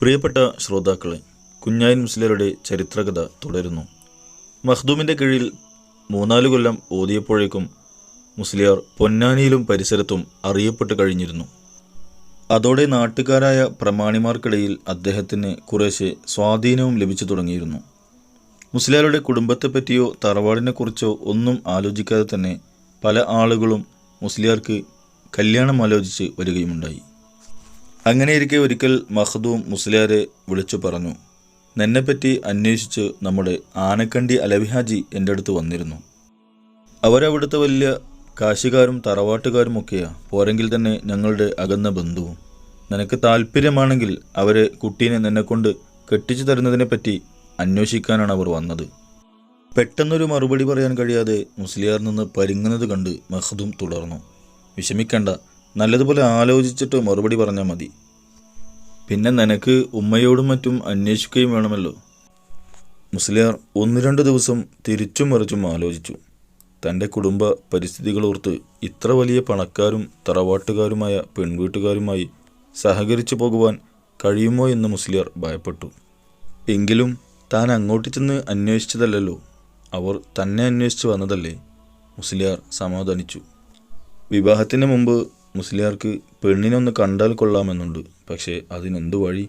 പ്രിയപ്പെട്ട ശ്രോതാക്കളെ കുഞ്ഞായൻ മുസ്ലിയരുടെ ചരിത്രകഥ തുടരുന്നു. മഖ്ദൂമിന്റെ കീഴിൽ മൂന്നാൽ കൊല്ലം ഓതിയപ്പോഴേക്കും മുസ്ലിയാർ പൊന്നാനിയിലും പരിസരത്തും അറിയപ്പെട്ട് കഴിഞ്ഞിരുന്നു. അതോടെ നാട്ടുകാരായ പ്രമാണിമാർക്കിടയിൽ അദ്ദേഹത്തിന് കുറേശ്ശെ സ്വാധീനവും ലഭിച്ചു തുടങ്ങിയിരുന്നു. മുസ്ലിയാരുടെ കുടുംബത്തെപ്പറ്റിയോ തറവാടിനെക്കുറിച്ചോ ഒന്നും ആലോചിക്കാതെ തന്നെ പല ആളുകളും മുസ്ലിയാർക്ക് കല്യാണം ആലോചിച്ച് വരികയുമുണ്ടായി. അങ്ങനെയിരിക്കെ ഒരിക്കൽ മഹദൂം മുസ്ലിയാരെ വിളിച്ചു പറഞ്ഞു നിന്നെപ്പറ്റി അന്വേഷിച്ച് നമ്മുടെ ആനക്കണ്ടി അലവിഹാജി എന്റെ അടുത്ത് വന്നിരുന്നു. അവരവിടുത്തെ വലിയ കാശുകാരും തറവാട്ടുകാരുമൊക്കെയാ പോരെങ്കിൽ തന്നെ ഞങ്ങളുടെ അകന്ന ബന്ധുവും. നിനക്ക് താല്പര്യമാണെങ്കിൽ അവരെ കുട്ടീനെ നിന്നെക്കൊണ്ട് കെട്ടിച്ചു തരുന്നതിനെപ്പറ്റി അന്വേഷിക്കാനാണ് അവർ വന്നത്. പെട്ടെന്നൊരു മറുപടി പറയാൻ കഴിയാതെ മുസ്ലിയാർ നിന്ന് പരിങ്ങുന്നത് കണ്ട് മഹദൂം തുടർന്നു വിഷമിക്കണ്ട നല്ലതുപോലെ ആലോചിച്ചിട്ട് മറുപടി പറഞ്ഞാൽ മതി. പിന്നെ നിനക്ക് ഉമ്മയോടും മറ്റും അന്വേഷിക്കുകയും വേണമല്ലോ. മുസ്ലിയാർ ഒന്ന് രണ്ട് ദിവസം തിരിച്ചും മറിച്ചും ആലോചിച്ചു. തന്റെ കുടുംബ പരിസ്ഥിതികളോർത്ത് ഇത്ര വലിയ പണക്കാരും തറവാട്ടുകാരുമായ പെൺവീട്ടുകാരുമായി സഹകരിച്ചു പോകുവാൻ കഴിയുമോ എന്ന് മുസ്ലിയാർ ഭയപ്പെട്ടു. എങ്കിലും താൻ അങ്ങോട്ട് ചെന്ന് അന്വേഷിച്ചതല്ലല്ലോ. അവർ തന്നെ അന്വേഷിച്ച് വന്നതല്ലേ? മുസ്ലിയാർ സമാധാനിച്ചു. വിവാഹത്തിന് മുമ്പ് മുസ്ലിയാർക്ക് പെണ്ണിനെ ഒന്ന് കണ്ടാൽ കൊള്ളാമെന്നുണ്ട്. പക്ഷേ അതിനെന്തു വഴി?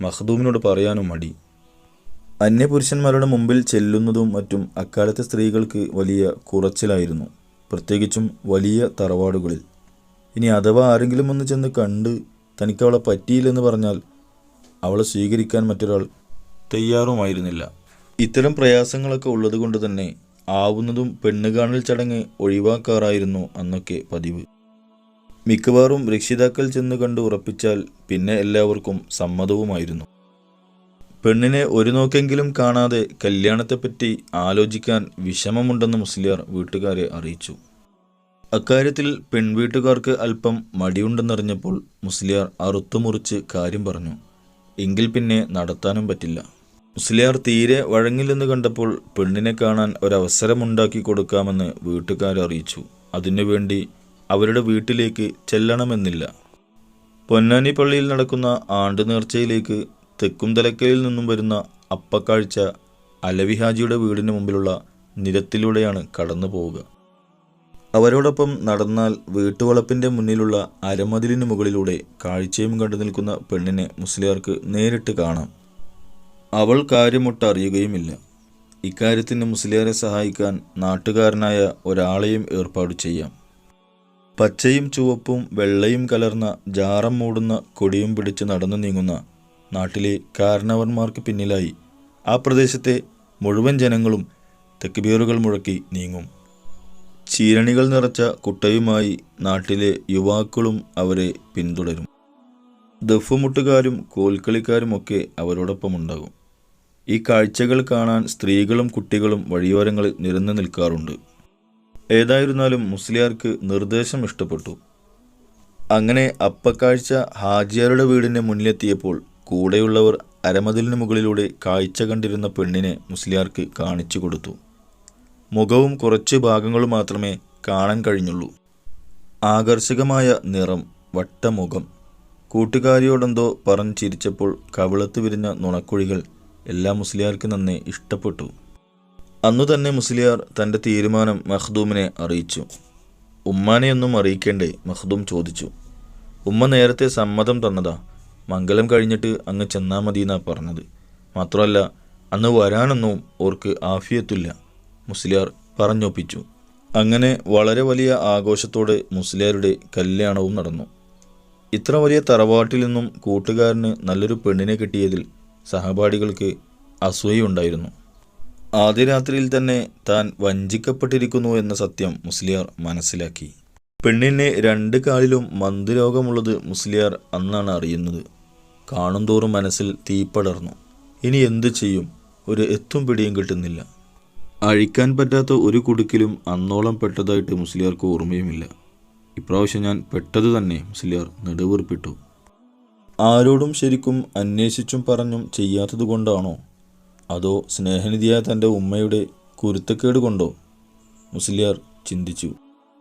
മഹദൂമിനോട് പറയാനും മടി. അന്യപുരുഷന്മാരുടെ മുമ്പിൽ ചെല്ലുന്നതും മറ്റും അക്കാലത്തെ സ്ത്രീകൾക്ക് വലിയ കുറച്ചിലായിരുന്നു. പ്രത്യേകിച്ചും വലിയ തറവാടുകളിൽ. ഇനി അഥവാ ആരെങ്കിലും ഒന്ന് ചെന്ന് കണ്ട് തനിക്ക് അവളെ പറ്റിയില്ലെന്ന് പറഞ്ഞാൽ അവളെ സ്വീകരിക്കാൻ മറ്റൊരാൾ തയ്യാറുമായിരുന്നില്ല. ഇത്തരം പ്രയാസങ്ങളൊക്കെ ഉള്ളതുകൊണ്ട് തന്നെ ആവുന്നതും പെണ്ണുകാണൽ ചടങ്ങ് ഒഴിവാക്കാറായിരുന്നു അന്നൊക്കെ പതിവ്. മിക്കവാറും രക്ഷിതാക്കൾ ചെന്ന് കണ്ട് ഉറപ്പിച്ചാൽ പിന്നെ എല്ലാവർക്കും സമ്മതവുമായിരുന്നു. പെണ്ണിനെ ഒരു നോക്കെങ്കിലും കാണാതെ കല്യാണത്തെപ്പറ്റി ആലോചിക്കാൻ വിഷമമുണ്ടെന്ന് മുസ്ലിയാർ വീട്ടുകാരെ അറിയിച്ചു. അക്കാര്യത്തിൽ പെൺവീട്ടുകാർക്ക് അല്പം മടിയുണ്ടെന്നറിഞ്ഞപ്പോൾ മുസ്ലിയാർ അറുത്തുമുറിച്ച് കാര്യം പറഞ്ഞു. എങ്കിൽ പിന്നെ നടത്താനും പറ്റില്ല. മുസ്ലിയാർ തീരെ വഴങ്ങില്ലെന്ന് കണ്ടപ്പോൾ പെണ്ണിനെ കാണാൻ ഒരവസരമുണ്ടാക്കി കൊടുക്കാമെന്ന് വീട്ടുകാർ അറിയിച്ചു. അതിനുവേണ്ടി അവരുടെ വീട്ടിലേക്ക് ചെല്ലണമെന്നില്ല. പൊന്നാനി പള്ളിയിൽ നടക്കുന്ന ആണ്ട് നേർച്ചയിലേക്ക് തെക്കും തലക്കലിൽ നിന്നും വരുന്ന അപ്പക്കാഴ്ച അലവിഹാജിയുടെ വീടിന് മുമ്പിലുള്ള നിരത്തിലൂടെയാണ് കടന്നു പോവുക. അവരോടൊപ്പം നടന്നാൽ വീട്ടുവളപ്പിന്റെ മുന്നിലുള്ള അരമതിലിന് മുകളിലൂടെ കാഴ്ചയും കണ്ടു നിൽക്കുന്ന പെണ്ണിനെ മുസ്ലിയാർക്ക് നേരിട്ട് കാണാം. അവൾ കാര്യമൊട്ട് അറിയുകയുമില്ല ഇക്കാര്യത്തിന് മുസ്ലിയാരെ സഹായിക്കാൻ നാട്ടുകാരനായ ഒരാളെയും ഏർപ്പാട് ചെയ്യാം. പച്ചയും ചുവപ്പും വെള്ളയും കലർന്ന ജാറം മൂടുന്ന കൊടിയും പിടിച്ച് നടന്നു നീങ്ങുന്ന നാട്ടിലെ കാരണവന്മാർക്ക് പിന്നിലായി. ആ പ്രദേശത്തെ മുഴുവൻ ജനങ്ങളും തെക്കുബീറുകൾ മുഴക്കി നീങ്ങും. ചീരണികൾ നിറച്ച കുട്ടയുമായി നാട്ടിലെ യുവാക്കളും അവരെ പിന്തുടരും. ദഫുമുട്ടുകാരും കോൽക്കളിക്കാരുമൊക്കെ അവരോടൊപ്പമുണ്ടാകും. ഈ കാഴ്ചകൾ കാണാൻ സ്ത്രീകളും കുട്ടികളും വഴിയോരങ്ങളിൽ നിരന്നു നിൽക്കാറുണ്ട്. ഏതായിരുന്നാലും മുസ്ലിയാർക്ക് നിർദ്ദേശം ഇഷ്ടപ്പെട്ടു. അങ്ങനെ അപ്പക്കാഴ്ച ഹാജിയാരുടെ വീടിന്റെ മുന്നിലെത്തിയപ്പോൾ കൂടെയുള്ളവർ അരമതിലിന് മുകളിലൂടെ കാഴ്ച കണ്ടിരുന്ന പെണ്ണിനെ മുസ്ലിയാർക്ക് കാണിച്ചു കൊടുത്തു. മുഖവും കുറച്ച് ഭാഗങ്ങളും മാത്രമേ കാണാൻ കഴിഞ്ഞുള്ളൂ. ആകർഷകമായ നിറം വട്ടമുഖം. കൂട്ടുകാരിയോടെന്തോ പറഞ്ഞു ചിരിച്ചപ്പോൾ കവിളത്ത് വിരിഞ്ഞ നുണക്കുഴികൾ എല്ലാ മുസ്ലിയാർക്ക് നന്നേ ഇഷ്ടപ്പെട്ടു. അന്നു തന്നെ മുസ്ലിയാർ തന്റെ തീരുമാനം മഖ്ദൂമിനെ അറിയിച്ചു. ഉമ്മാനെയൊന്നും അറിയിക്കേണ്ടേ? മഖ്ദൂം ചോദിച്ചു. ഉമ്മ നേരത്തെ സമ്മതം തന്നതാ. മംഗലം കഴിഞ്ഞിട്ട് അങ്ങ് ചെന്നാ മതിയെന്നാ പറഞ്ഞത്. മാത്രമല്ല അന്ന് വരാനൊന്നും ഓർക്ക് ആഫിയത്തില്ല മുസ്ലിയാർ പറഞ്ഞൊപ്പിച്ചു. അങ്ങനെ വളരെ വലിയ ആഘോഷത്തോടെ മുസ്ലിയാരുടെ കല്യാണവും നടന്നു. ഇത്ര വലിയ തറവാട്ടിൽ നിന്നും കൂട്ടുകാരന് നല്ലൊരു പെണ്ണിനെ കിട്ടിയതിൽ സഹപാഠികൾക്ക് അസൂയുണ്ടായിരുന്നു ആദ്യ രാത്രിയിൽ തന്നെ താൻ വഞ്ചിക്കപ്പെട്ടിരിക്കുന്നു എന്ന സത്യം മുസ്ലിയാർ മനസ്സിലാക്കി. പെണ്ണിന് രണ്ട് കാലിലും മന്ദരോഗമുള്ളത് മുസ്ലിയാർ അന്നാണ് അറിയുന്നത്. കാണും തോറും മനസ്സിൽ തീപ്പടർന്നു ഇനി എന്തു ചെയ്യും? ഒരു എത്തും പിടിയും കിട്ടുന്നില്ല. അഴിക്കാൻ പറ്റാത്ത ഒരു കുടുക്കിലും അന്നോളം പെട്ടതായിട്ട് മുസ്ലിയാർക്ക് ഓർമ്മയുമില്ല. ഇപ്രാവശ്യം ഞാൻ പെട്ടത് തന്നെ മുസ്ലിയാർ നെടുവീർപ്പിട്ടു. ആരോടും ശരിക്കും അന്വേഷിച്ചും പറഞ്ഞും ചെയ്യാത്തത് കൊണ്ടാണോ? അതോ സ്നേഹനിധിയായ തന്റെ ഉമ്മയുടെ കുരുത്തക്കേട് കൊണ്ടോ? മുസ്ലിയാർ ചിന്തിച്ചു.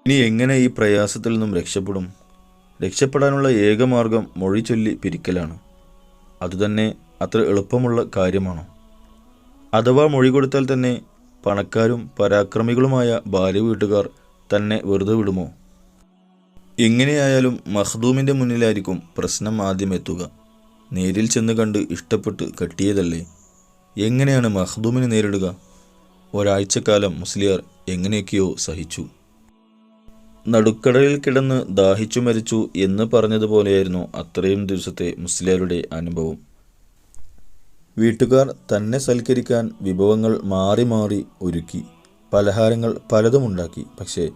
ഇനി എങ്ങനെ ഈ പ്രയാസത്തിൽ നിന്നും രക്ഷപ്പെടും? രക്ഷപ്പെടാനുള്ള ഏകമാർഗം മൊഴി ചൊല്ലി പിരിക്കലാണ്. അതുതന്നെ അത്ര എളുപ്പമുള്ള കാര്യമാണോ? അഥവാ മൊഴി കൊടുത്താൽ തന്നെ പണക്കാരും പരാക്രമികളുമായ ഭാര്യ വീട്ടുകാർ തന്നെ വെറുതെ വിടുമോ? എങ്ങനെയായാലും മഖ്ദൂമിന്റെ മുന്നിലായിരിക്കും പ്രശ്നം ആദ്യം എത്തുക. നേരിൽ ചെന്ന് കണ്ട് ഇഷ്ടപ്പെട്ട് കെട്ടിയതല്ലേ? എങ്ങനെയാണ് മഹ്ദൂമിനെ നേരിടുക? ഒരാഴ്ചക്കാലം മുസ്ലിയാർ എങ്ങനെയൊക്കെയോ സഹിച്ചു. നടുക്കടലിൽ കിടന്ന് ദാഹിച്ചു മരിച്ചു എന്ന് പറഞ്ഞതുപോലെയായിരുന്നു അത്രയും ദിവസത്തെ മുസ്ലിയാരുടെ അനുഭവം. വീട്ടുകാർ തന്നെ സൽക്കരിക്കാൻ വിഭവങ്ങൾ മാറി മാറി ഒരുക്കി പലഹാരങ്ങൾ പലതുമുണ്ടാക്കി പക്ഷേ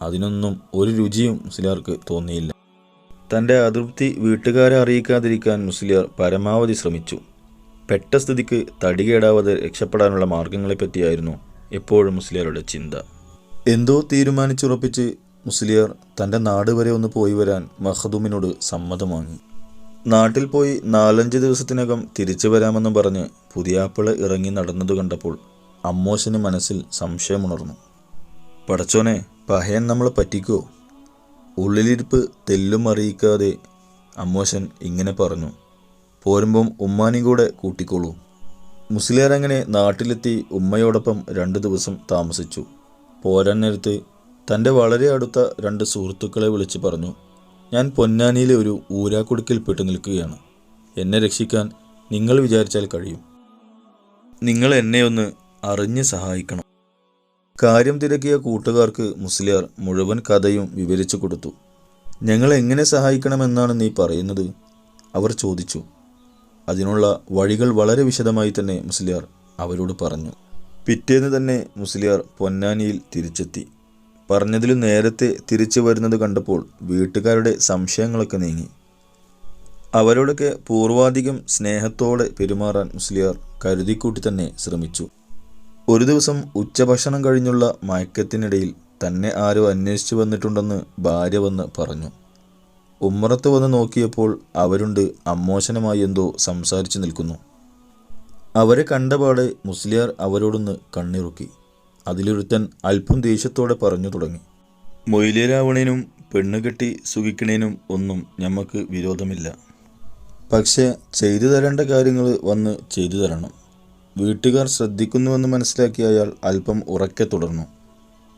അതിനൊന്നും ഒരു രുചിയും മുസ്ലിയാർക്ക് തോന്നിയില്ല. തന്റെ അതൃപ്തി വീട്ടുകാരെ അറിയിക്കാതിരിക്കാൻ മുസ്ലിയാർ പരമാവധി ശ്രമിച്ചു. പെട്ട സ്ഥിതിക്ക് തടികേടാവാതെ രക്ഷപ്പെടാനുള്ള മാർഗങ്ങളെപ്പറ്റിയായിരുന്നു എപ്പോഴും മുസ്ലിയാരുടെ ചിന്ത. എന്തോ തീരുമാനിച്ചുറപ്പിച്ച് മുസ്ലിയാർ തന്റെ നാട് വരെ ഒന്ന് പോയി വരാൻ മഹദൂമിനോട് സമ്മതം വാങ്ങി. നാട്ടിൽ പോയി നാലഞ്ച് ദിവസത്തിനകം തിരിച്ചു വരാമെന്ന് പറഞ്ഞ് പുതിയാപ്പിള ഇറങ്ങി നടന്നത് കണ്ടപ്പോൾ അമ്മോശന് മനസ്സിൽ സംശയമുണർന്നു. പടച്ചോനെ പഹയൻ നമ്മളെ പറ്റിക്കോ? ഉള്ളിലിരിപ്പ് തെല്ലും അറിയിക്കാതെ അമ്മോശൻ ഇങ്ങനെ പറഞ്ഞു. പോരുമ്പം ഉമ്മാനും കൂടെ കൂട്ടിക്കോളൂ. മുസ്ലിയാർ അങ്ങനെ നാട്ടിലെത്തി ഉമ്മയോടൊപ്പം രണ്ട് ദിവസം താമസിച്ചു. പോരാൻ നേരത്ത് തന്റെ വളരെ അടുത്ത രണ്ട് സുഹൃത്തുക്കളെ വിളിച്ച് പറഞ്ഞു ഞാൻ പൊന്നാനിയിലെ ഒരു ഊരാക്കുടുക്കിൽ പെട്ടു നിൽക്കുകയാണ്. എന്നെ രക്ഷിക്കാൻ നിങ്ങൾ വിചാരിച്ചാൽ കഴിയും. നിങ്ങൾ എന്നെ ഒന്ന് അറിഞ്ഞ് സഹായിക്കണം. കാര്യം തിരക്കിയ കൂട്ടുകാർക്ക് മുസ്ലിയാർ മുഴുവൻ കഥയും വിവരിച്ചു കൊടുത്തു. ഞങ്ങൾ എങ്ങനെ സഹായിക്കണമെന്നാണ് നീ പറയുന്നത്? അവർ ചോദിച്ചു. അതിനുള്ള വഴികൾ വളരെ വിശദമായി തന്നെ മുസ്ലിയാർ അവരോട് പറഞ്ഞു. പിറ്റേന്ന് തന്നെ മുസ്ലിയാർ പൊന്നാനിയിൽ തിരിച്ചെത്തി. പറഞ്ഞതിലും നേരത്തെ തിരിച്ചു വരുന്നത് കണ്ടപ്പോൾ വീട്ടുകാരുടെ സംശയങ്ങളൊക്കെ നീങ്ങി. അവരോടൊക്കെ പൂർവാധികം സ്നേഹത്തോടെ പെരുമാറാൻ മുസ്ലിയാർ കരുതിക്കൂട്ടി തന്നെ ശ്രമിച്ചു. ഒരു ദിവസം ഉച്ചഭക്ഷണം കഴിഞ്ഞുള്ള മയക്കത്തിനിടയിൽ തന്നെ ആരോ അന്വേഷിച്ചു വന്നിട്ടുണ്ടെന്ന് ഭാര്യ വന്ന് പറഞ്ഞു. ഉമ്മറത്ത് വന്ന് നോക്കിയപ്പോൾ അവരുണ്ട് അമ്മോശനമായി എന്തോ സംസാരിച്ചു നിൽക്കുന്നു. അവരെ കണ്ടപാടെ മുസ്ലിയാർ അവരോടൊന്ന് കണ്ണിറുക്കി. അതിലൊരുത്തൻ അല്പം ദേഷ്യത്തോടെ പറഞ്ഞു തുടങ്ങി. മൊയിലേരാവണേനും പെണ്ണുകെട്ടി സുഖിക്കണേനും ഒന്നും ഞമ്മക്ക് വിരോധമില്ല. പക്ഷേ ചെയ്തു തരേണ്ട കാര്യങ്ങൾ വന്ന് ചെയ്തു തരണം. വീട്ടുകാർ ശ്രദ്ധിക്കുന്നുവെന്ന് മനസ്സിലാക്കിയ അയാൾ അല്പം ഉറക്കെ തുടർന്നു.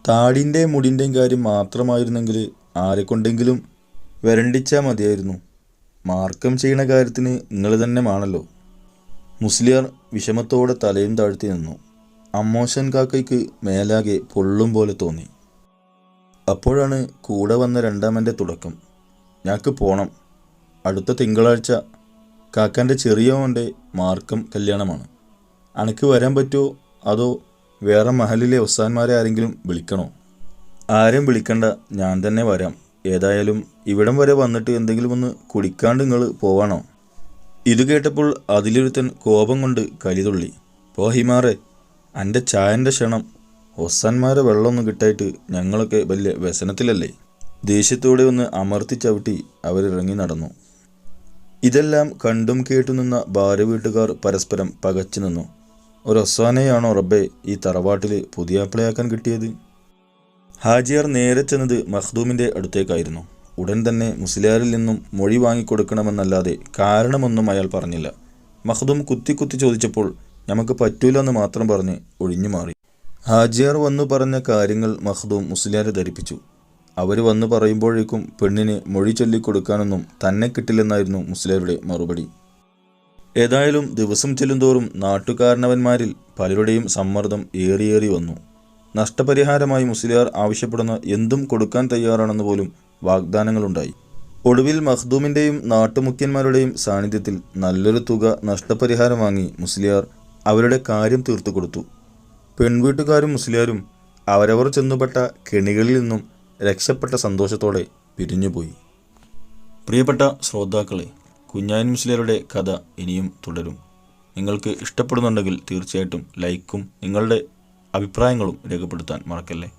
താടിന്റെയും മുടിന്റെയും കാര്യം മാത്രമായിരുന്നെങ്കിൽ ആരെക്കൊണ്ടെങ്കിലും വരണ്ടിച്ചാൽ മതിയായിരുന്നു. മാർക്കം ചെയ്യണ കാര്യത്തിന് നിങ്ങൾ തന്നെ ആണല്ലോ മുസ്ലിയാർ വിഷമത്തോടെ തലയും താഴ്ത്തി നിന്നു. അമ്മോശൻ കാക്കയ്ക്ക് മേലാകെ പൊള്ളും പോലെ തോന്നി. അപ്പോഴാണ് കൂടെ വന്ന രണ്ടാമന്റെ തുടക്കം. ഞാക്ക് പോണം. അടുത്ത തിങ്കളാഴ്ച കാക്കാന്റെ ചെറിയവന്റെ മാർക്കം കല്യാണമാണ്. അനക്ക് വരാൻ പറ്റുമോ അതോ വേറെ മഹലിലെ ഒസാന്മാരെ ആരെങ്കിലും വിളിക്കണോ? ആരെയും വിളിക്കണ്ട. ഞാൻ തന്നെ വരാം. ഏതായാലും ഇവിടം വരെ വന്നിട്ട് എന്തെങ്കിലും ഒന്ന് കുടിക്കാണ്ട് നിങ്ങൾ പോവാണോ? ഇത് കേട്ടപ്പോൾ അതിലൊരുത്തൻ കോപം കൊണ്ട് കലിതുള്ളി പോ ഹിമാറെ എന്റെ ചായന്റെ ക്ഷണം. ഒസ്സന്മാരെ വെള്ളമൊന്നും കിട്ടായിട്ട് ഞങ്ങളൊക്കെ വലിയ വ്യസനത്തിലല്ലേ? ദേഷ്യത്തോടെ ഒന്ന് അമർത്തി ചവിട്ടി അവരിറങ്ങി നടന്നു. ഇതെല്ലാം കണ്ടും കേട്ടു നിന്ന ഭാര്യ വീട്ടുകാർ പരസ്പരം പകച്ചു നിന്നു. ഒരു ഒസാനയാണോ റബ്ബെ ഈ തറവാട്ടിൽ പുതിയാപ്പിളയാക്കാൻ കിട്ടിയത്? ഹാജിയാർ നേരെ ചെന്നത് മഖ്ദൂമിന്റെ അടുത്തേക്കായിരുന്നു. ഉടൻ തന്നെ മുസ്ലിയാരിൽ നിന്നും മൊഴി വാങ്ങിക്കൊടുക്കണമെന്നല്ലാതെ കാരണമൊന്നും അയാൾ പറഞ്ഞില്ല. മഖ്ദൂം കുത്തി കുത്തി ചോദിച്ചപ്പോൾ നമുക്ക് പറ്റൂല എന്ന് മാത്രം പറഞ്ഞ് ഒഴിഞ്ഞു മാറി. ഹാജിയാർ വന്നു പറഞ്ഞ കാര്യങ്ങൾ മഖ്ദൂം മുസ്ലിയാരെ ധരിപ്പിച്ചു. അവർ വന്നു പറയുമ്പോഴേക്കും പെണ്ണിന് മൊഴി ചൊല്ലിക്കൊടുക്കാനൊന്നും തന്നെ കിട്ടില്ലെന്നായിരുന്നു മുസ്ലിയാരുടെ മറുപടി. ഏതായാലും ദിവസം ചെല്ലുന്തോറും നാട്ടുകാരണവന്മാരിൽ പലരുടെയും സമ്മർദ്ദം ഏറിയേറി വന്നു. നഷ്ടപരിഹാരമായി മുസ്ലിയാർ ആവശ്യപ്പെടുന്ന എന്തും കൊടുക്കാൻ തയ്യാറാണെന്ന് പോലും വാഗ്ദാനങ്ങളുണ്ടായി. ഒടുവിൽ മഖ്ദൂമിന്റെയും നാട്ടുമുഖ്യന്മാരുടെയും സാന്നിധ്യത്തിൽ നല്ലൊരു തുക നഷ്ടപരിഹാരം വാങ്ങി മുസ്ലിയാർ അവരുടെ കാര്യം തീർത്തു കൊടുത്തു. പെൺവീട്ടുകാരും മുസ്ലിയാരും അവരവർ ചെന്നുപെട്ട കെണികളിൽ നിന്നും രക്ഷപ്പെട്ട സന്തോഷത്തോടെ പിരിഞ്ഞുപോയി. പ്രിയപ്പെട്ട ശ്രോതാക്കളെ കുഞ്ഞായൻ മുസ്ലിയരുടെ കഥ ഇനിയും തുടരും. നിങ്ങൾക്ക് ഇഷ്ടപ്പെടുന്നുണ്ടെങ്കിൽ തീർച്ചയായിട്ടും ലൈക്കും നിങ്ങളുടെ അഭിപ്രായങ്ങളും രേഖപ്പെടുത്താൻ മറക്കല്ലേ?